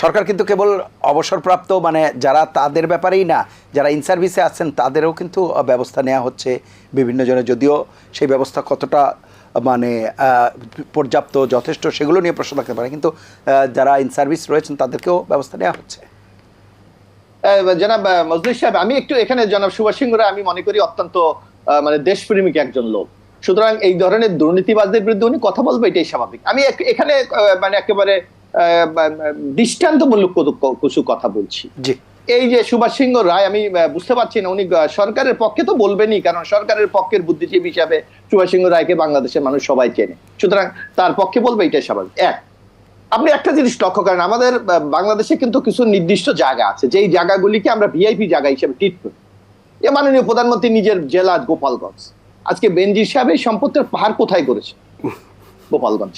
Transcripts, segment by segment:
সরকার কিন্তু কেবল অবসরপ্রাপ্ত মানে যারা তাদের ব্যাপারেই না, যারা ইন সার্ভিসে আছেন, তাদেরও কিন্তু ব্যবস্থা নেওয়া হচ্ছে বিভিন্ন জনের। যদিও সেই ব্যবস্থা কতটা মানে পর্যাপ্ত, যথেষ্ট, সেগুলো নিয়ে প্রশ্ন থাকতে পারে। কিন্তু যারা ইন সার্ভিস রয়েছেন, তাদেরকেও ব্যবস্থা নেওয়া হচ্ছে। জনাব মজলিস সাহেব, আমি একটু এখানে, জনাব সুভাষ সিংহ আমি মনে করি অত্যন্ত মানে দেশপ্রেমিক একজন লোক। সুতরাং এই ধরনের দুর্নীতিবাজদের বিরুদ্ধে উনি কথা বলবে, এটাই স্বাভাবিক। আমি এখানে মানে একেবারে দৃষ্টান্তমূলক কিছু কথা বলছি। জি। এই যে সুভাষ সিংহ রায় আমি বুঝতে পারছি না উনি সরকারের পক্ষে তো বলবেনই কারণ সরকারের পক্ষের বুদ্ধিজীবী হিসাবে সুভাষ সিংহ রায়কে বাংলাদেশের মানুষ সবাই চেনে। সুতরাং তার পক্ষে বলবে এটাই স্বাভাবিক। এক আপনি একটা জিনিস লক্ষ্য করেন আমাদের বাংলাদেশে কিন্তু কিছু নির্দিষ্ট জায়গা আছে যেই জায়গাগুলিকে আমরা ভিআইপি জায়গা হিসেবে ট্রিট করি। এ মাননীয় প্রধানমন্ত্রী নিজের জেলা গোপালগঞ্জ। আজকে বেনজির সাহেব এই সম্পত্তির পাহাড় কোথায় করেছে? গোপালগঞ্জ।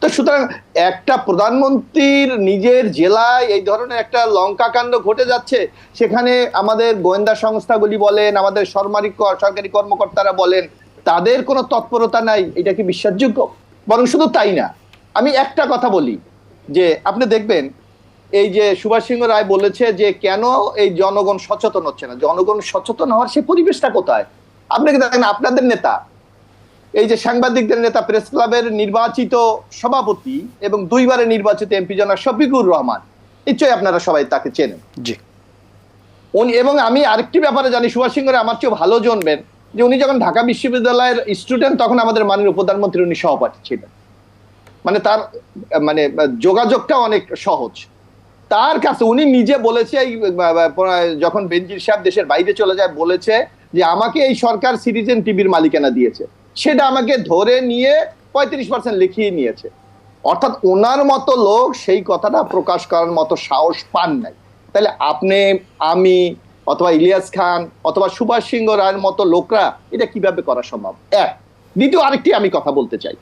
তো সুতরাং একটা প্রধানমন্ত্রীর নিজের জেলায় এই ধরনের একটা লঙ্কাকাণ্ড ঘটে যাচ্ছে, সেখানে আমাদের গোয়েন্দা সংস্থাগুলি বলেন, আমাদের সরকারি সরকারি কর্মকর্তারা বলেন, তাদের কোনো তৎপরতা নাই, এটা কি বিশ্বাসযোগ্য? বরং শুধু তাই না। আমি একটা কথা বলি, যে আপনি দেখবেন, এই যে সুভাষ সিংহ রায় বলেছে যে কেন এই জনগণ সচেতন হচ্ছে না? জনগণ সচেতন হওয়ার সেই পরিবেশটা কোথায়? আপনি কি দেখেন, আপনাদের নেতা এই যে সাংবাদিকদের নেতা প্রেস ক্লাবের নির্বাচিত সভাপতি এবং দুইবারে নির্বাচিত এমপি জনাব শফিকুর রহমান। নিশ্চয়ই আপনারা সবাই তাকে চেনেন। জি। উনি এবং আমি আরেকটি ব্যাপারে জানি সুভাষ সিংহ রায় আমার চেয়ে ভালো জানবেন যে উনি যখন ঢাকা বিশ্ববিদ্যালয়ের স্টুডেন্ট তখন আমাদের মাননীয় প্রধানমন্ত্রী উনি সহপাঠী ছিলেন। মানে তার মানে যোগাযোগটা অনেক সহজ। তার কাছে উনি নিজে বলেছে যখন বেনজির সাহেব দেশের বাইরে চলে যায় বলেছে যে আমাকে এই সরকার সিটিজেন টিভির মালিকানা দিয়েছে। সেটা আমাকে ধরে নিয়ে পঁয়ত্রিশ পার্সেন্ট লিখিয়ে নিয়েছে। অর্থাৎ ওনার মতো লোক সেই কথাটা প্রকাশ করার মতো সাহস পান নাই। তাহলে আপনি, আমি অথবা ইলিয়াস খান অথবা সুভাষ সিংহ রায়ের মতো লোকরা এটা কীভাবে করা সম্ভব? এক। দ্বিতীয়, আরেকটি আমি কথা বলতে চাই।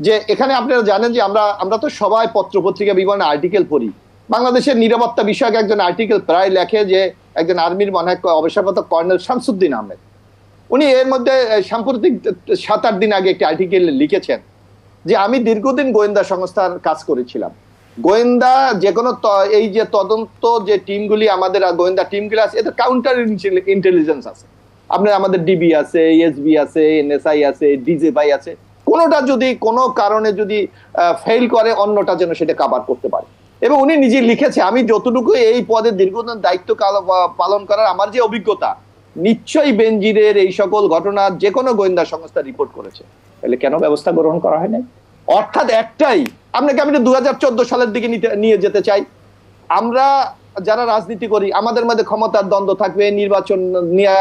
যে এখানে আপনারা জানেন যে আমরা আমরা তো সবাই পত্র পত্রিকা বিভিন্ন আর্টিকেল পড়ি। বাংলাদেশের নিরাপত্তা বিষয়ক একজন আর্টিকেল প্রায় লেখে যে একজন আর্মির মনে হয় অবসরপ্রাপ্ত কর্নেল শামসুদ্দিন আহমেদ। উনি এর মধ্যে সাম্প্রতিক সাত আট দিন আগে একটি আর্টিকেল লিখেছেন যে আমি দীর্ঘদিন গোয়েন্দা সংস্থার কাজ করেছিলাম। গোয়েন্দা যে কোনো এই যে তদন্ত যে টিমগুলি আমাদের গোয়েন্দা টিমগুলি আছে, এদের কাউন্টার ইন্টেলিজেন্স আছে। আপনার আমাদের ডিবি আছে এসবি আছে এনএসআই আছে ডিজেবাই আছে। কোনোটা যদি কোনো কারণে যদি ফেল করে, অন্যটা যেন সেটা কাভার করতে পারে। এবং উনি নিজে লিখেছে, আমি যতটুকু এই পদে দীর্ঘদিন দায়িত্ব পালন করার আমার যে অভিজ্ঞতা নিশ্চয়ই বেনজিরের এই সকল ঘটনা যে কোনো গোয়েন্দা সংস্থা রিপোর্ট করেছে। তাহলে কেন ব্যবস্থা গ্রহণ করা হয় অর্থাৎ একটাই, আপনাকে আমি দু হাজার সালের দিকে নিয়ে যেতে চাই। আমরা যারা রাজনীতি করি, আমাদের মধ্যে ক্ষমতার দ্বন্দ্ব থাকবে, নির্বাচন নিয়ে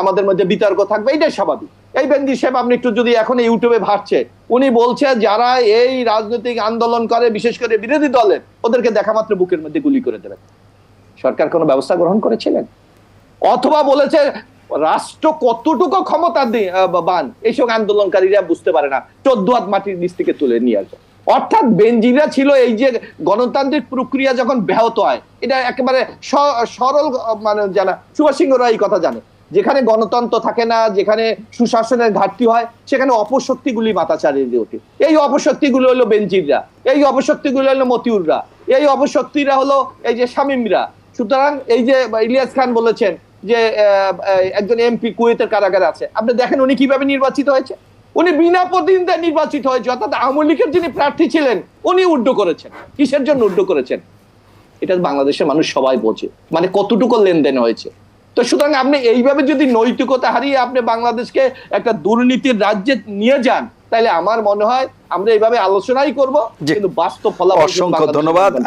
আমাদের মধ্যে বিতর্ক থাকবে, এটাই স্বাভাবিক। এই বেন্দি সাহেব, আপনি একটু যদি এখন ইউটিউবে ভাসছে, উনি বলছে যারা এই রাজনৈতিক আন্দোলন করে, বিশেষ করে বিরোধী দলের, ওদেরকে দেখা মাত্র বুকের মধ্যে গুলি করে দেবেন। সরকার কোনো ব্যবস্থা গ্রহণ করেছিলেন? অথবা বলেছে, রাষ্ট্র কতটুকু ক্ষমতা বান? এইসব আন্দোলনকারীরা বুঝতে পারে না। চোদ্দ হাত মাটির নিচ থেকে তুলে নিয়ে আসবে। অর্থাৎ বেঞ্জিরা ছিল এই যে গণতান্ত্রিক প্রক্রিয়া যখন ব্যাহত হয়, এটা একেবারে সরল মানে জানা সুভাষ সিংহ রায় এই কথা জানে। যেখানে গণতন্ত্র থাকে না, যেখানে সুশাসনের ঘাটতি হয়, সেখানে অপশক্তিগুলি মাথা চালিয়ে দিয়ে ওঠে। এই অপশক্তিগুলো হলো বেঞ্জিররা এই অপশক্তিগুলো হলো মতিউররা, এই অপশক্তিরা হলো এই যে শামীমরা। সুতরাং এই যে ইলিয়াস খান বলেছেন যে একজন এমপি কুয়েতের কারাগারে আছে। আপনি দেখেন উনি কীভাবে নির্বাচিত হয়েছে? উনি বিনা প্রতিনিধিত্বে নির্বাচিত হয়েছে অর্থাৎ আওয়ামী লীগের যিনি প্রার্থী ছিলেন উনি উড্ড করেছেন। কিসের জন্য উড্ড করেছেন? এটা বাংলাদেশের মানুষ সবাই বোঝে মানে কতটুকু লেনদেন হয়েছে। তো সুতরাং আপনি এইভাবে যদি নৈতিকতা হারিয়ে আপনি বাংলাদেশকে একটা দুর্নীতির রাজ্যে নিয়ে যান তাহলে আমার মনে হয় আমরা এইভাবে আলোচনাই করব। কিন্তু বাস্তব ফলাফল অসংখ্য ধন্যবাদ।